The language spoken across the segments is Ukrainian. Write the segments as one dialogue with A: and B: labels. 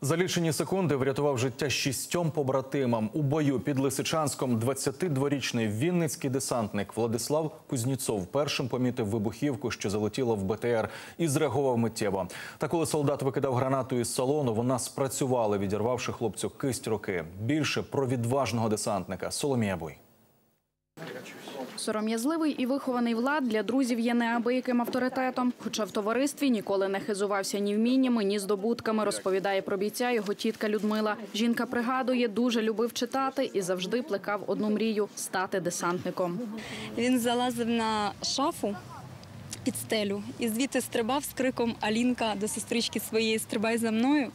A: За лічені секунди врятував життя шістьом побратимам. У бою під Лисичанськом 22-річний вінницький десантник Владислав Кузніцов першим помітив вибухівку, що залетіла в БТР, і зреагував миттєво. Та коли солдат викидав гранату із салону, вона спрацювала, відірвавши хлопцю кисть руки. Більше про відважного десантника Соломія Буй.
B: Сором'язливий і вихований влад для друзів є неабияким авторитетом. Хоча в товаристві ніколи не хизувався ні вміннями, ні здобутками, розповідає про бійця його тітка Людмила. Жінка пригадує, дуже любив читати і завжди плекав одну мрію стати десантником.
C: Він залазив на шафу під стелю і звідти стрибав з криком Алінка до сестрички своєї Стрибай за мною.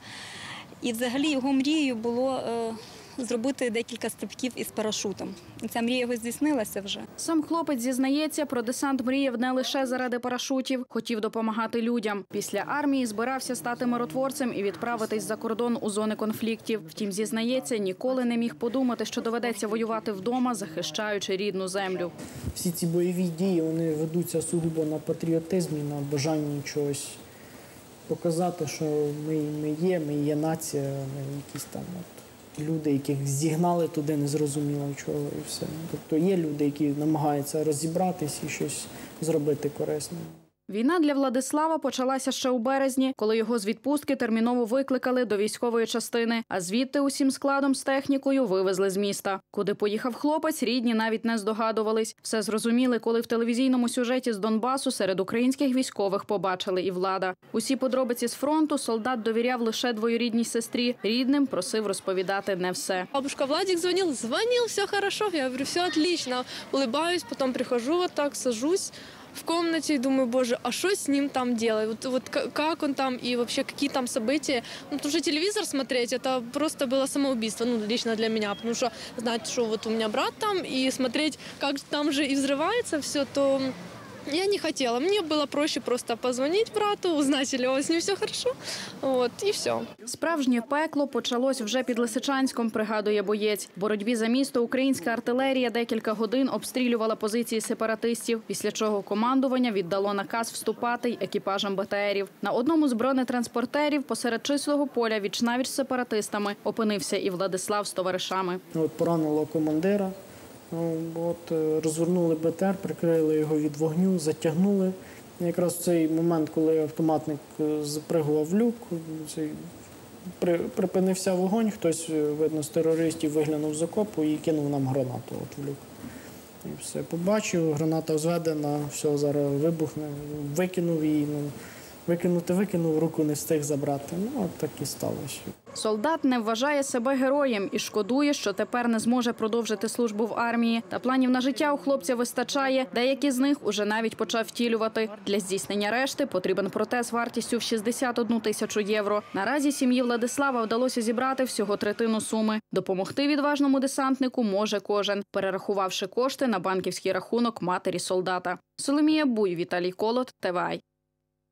C: І взагалі його мрією було е, зробити декілька стрибків із парашутом. І ця мрія його здійснилася вже.
B: Сам хлопець зізнається, про десант мріяв не лише заради парашутів, хотів допомагати людям. Після армії збирався стати миротворцем і відправитись за кордон у зони конфліктів. Втім, зізнається, ніколи не міг подумати, що доведеться воювати вдома, захищаючи рідну землю.
D: всі ці бойові дії вони ведуться сугубо на патріотизмі, на бажанні чогось показати, що ми, ми є, ми є нація, ми якісь там от люди, яких зігнали туди, незрозуміло чого і все. Тобто є люди, які намагаються розібратись і щось зробити корисне.
B: Війна для Владислава почалася ще у березні, коли його з відпустки терміново викликали до військової частини, а звідти усім складом з технікою вивезли з міста. Куди поїхав хлопець, рідні навіть не здогадувались. Все зрозуміли, коли в телевізійному сюжеті з Донбасу серед українських військових побачили і влада. Усі подробиці з фронту солдат довіряв лише двоюрідній сестрі. Рідним просив розповідати не все.
E: Бабушка Владик звонил, звонил, все хорошо. Я говорю, все отлично. Улыбаюсь, потом прихожу вот так, сажусь в комнате и думаю, боже, а что с ним там делать? Вот, вот к- как он там и вообще какие там события? Ну, потому что телевизор смотреть, это просто было самоубийство, ну, лично для меня, потому что знать, что вот у меня брат там, и смотреть, как там же и взрывается все, то я не хотела. Мне было проще просто позвонить брату, узнать, или с ним все хорошо, вот, и все.
B: Справжнє пекло почалось вже під Лисичанськом, пригадує боєць. В боротьбі за місто українська артилерія декілька годин обстрілювала позиції сепаратистів, після чого командування віддало наказ вступати й екіпажам БТРів. На одному з бронетранспортерів посеред чистого поля вічнавіч з сепаратистами опинився і Владислав з товаришами.
D: От поранило командира. Ну, От, е, розвернули БТР, прикрили його від вогню, затягнули. Якраз в цей момент, коли автоматник е, запригував в люк, цей, при, припинився вогонь, хтось, е, видно, з терористів виглянув з окопу і кинув нам гранату от в люк. І все, побачив, граната взведена, все, зараз вибухне, викинув її. Ну, викинути викинув, руку не встиг забрати. Ну, от так і сталося.
B: Солдат не вважає себе героєм і шкодує, що тепер не зможе продовжити службу в армії. Та планів на життя у хлопця вистачає. Деякі з них уже навіть почав втілювати. Для здійснення решти потрібен протез вартістю в 61 тисячу євро. Наразі сім'ї Владислава вдалося зібрати всього третину суми. Допомогти відважному десантнику може кожен, перерахувавши кошти на банківський рахунок матері солдата. Соломія Буй, Віталій Колот, ТВАЙ.